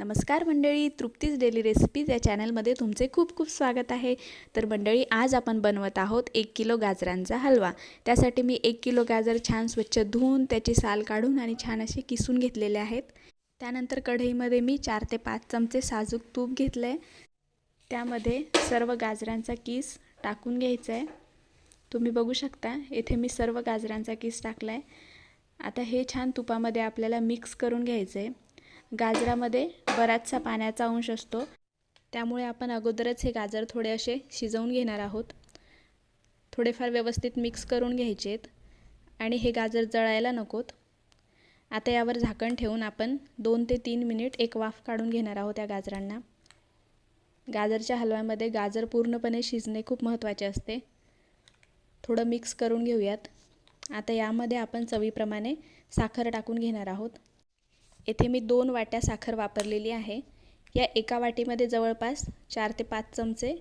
नमस्कार मंडळी Trupti's daily recipes या चॅनलमध्ये तुमचे खूप खूप स्वागत आहे. तर मंडळी आज आपण बनवत आहोत एक किलो गाजरांचा हलवा. त्यासाठी मी एक किलो गाजर छान स्वच्छ धुवून त्याची साल काढून आणि छान असे किसून घेतलेले आहेत. त्यानंतर कढईमध्ये मी चार ते पाच चमचे साजूक तूप घेतलं आहे त्यामध्ये सर्व गाजरांचा किस टाकून घ्यायचा आहे तुम्ही बघू शकता येथे मी सर्व गाजरांचा किस टाकला आहे आता हे छान तुपामध्ये आपल्याला मिक्स करून घ्यायचं आहे गाजरामध्ये बराचसा पाण्याचा अंश असतो. त्यामुळे आपण अगोदरच हे गाजर थोडे असे शिजवून घेणार आहोत. थोडेफार व्यवस्थित मिक्स करून घ्यायचे आहेत आणि हे गाजर जळायला नकोत. आता यावर झाकण ठेवून आपण दोन ते तीन मिनिट एक वाफ काढून घेणार आहोत या गाजरांना. गाजरच्या हलव्यामध्ये गाजर पूर्णपणे शिजणे खूप महत्त्वाचे असते. थोडं मिक्स करून घेऊयात. आता यामध्ये आपण चवीप्रमाणे साखर टाकून घेणार आहोत. येथे मी दोन वाट्या साखर वापरलेली आहे. या एका वाटीमध्ये जवळपास चार ते पाच चमचे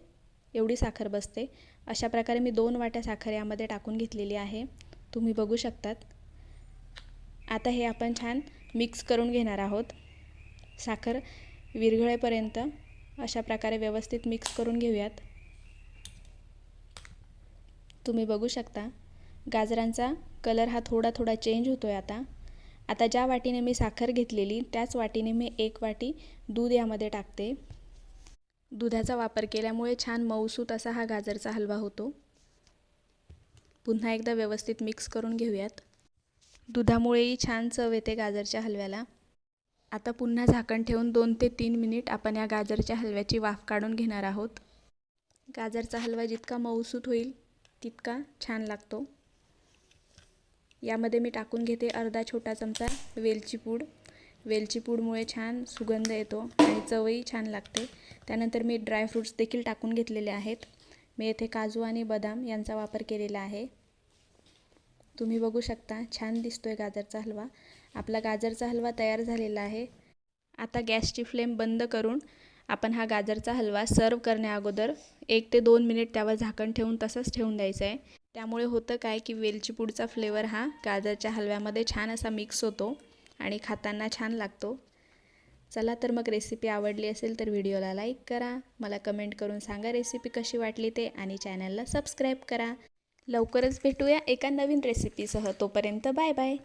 एवढी साखर बसते. अशा प्रकारे मी दोन वाट्या साखर यामध्ये टाकून घेतलेली आहे. तुम्ही बघू शकतात. आता हे आपण छान मिक्स करून घेणार आहोत. साखर विरघळेपर्यंत अशा प्रकारे व्यवस्थित मिक्स करून घेऊयात. तुम्ही बघू शकता गाजरांचा कलर हा थोडा थोडा चेंज होतो आहे आता. आता ज्या वाटीने मी साखर घेतलेली त्याच वाटीने मी एक वाटी दूध यामध्ये टाकते. दुधाचा वापर केल्यामुळे छान मऊसूत असा हा गाजरचा हलवा होतो. पुन्हा एकदा व्यवस्थित मिक्स करून घेऊयात. दुधामुळेही छान चव येते गाजरच्या हलव्याला. आता पुन्हा झाकण ठेवून दोन ते तीन मिनिट आपण या गाजरच्या हलव्याची वाफ काढून घेणार आहोत. गाजरचा हलवा जितका मऊसूत होईल तितका छान लागतो. यामध्ये मी टाकून घेते अर्धा छोटा चमचा वेलची पूड. वेलची पूडमुळे छान सुगंध येतो आणि चवही छान लागते. त्यानंतर मी ड्रायफ्रूट्स देखील टाकून घेतलेले आहेत. मी येथे काजू आणि बदाम यांचा वापर केलेला आहे. तुम्ही बघू शकता छान दिसतोय गाजरचा हलवा. आपला गाजरचा हलवा तयार झालेला आहे. आता गॅसची फ्लेम बंद करून आपण हा गाजरचा हलवा सर्व करण्या अगोदर एक ते दोन मिनिट त्यावर झाकण ठेवून तसंच ठेवून द्यायचं आहे त्यामुळे होतं काय की वेलची पूडचा फ्लेवर हा गाजरच्या हलव्यामध्ये छान असा मिक्स होतो आणि खाताना छान लागतो. चला तर मग रेसिपी आवडली असेल तर व्हिडिओला लाईक करा. मला कमेंट करून सांगा रेसिपी कशी वाटली ते आणि चॅनलला सबस्क्राईब करा. लवकरच भेटूया एका नवीन रेसिपीसह तोपर्यंत बाय बाय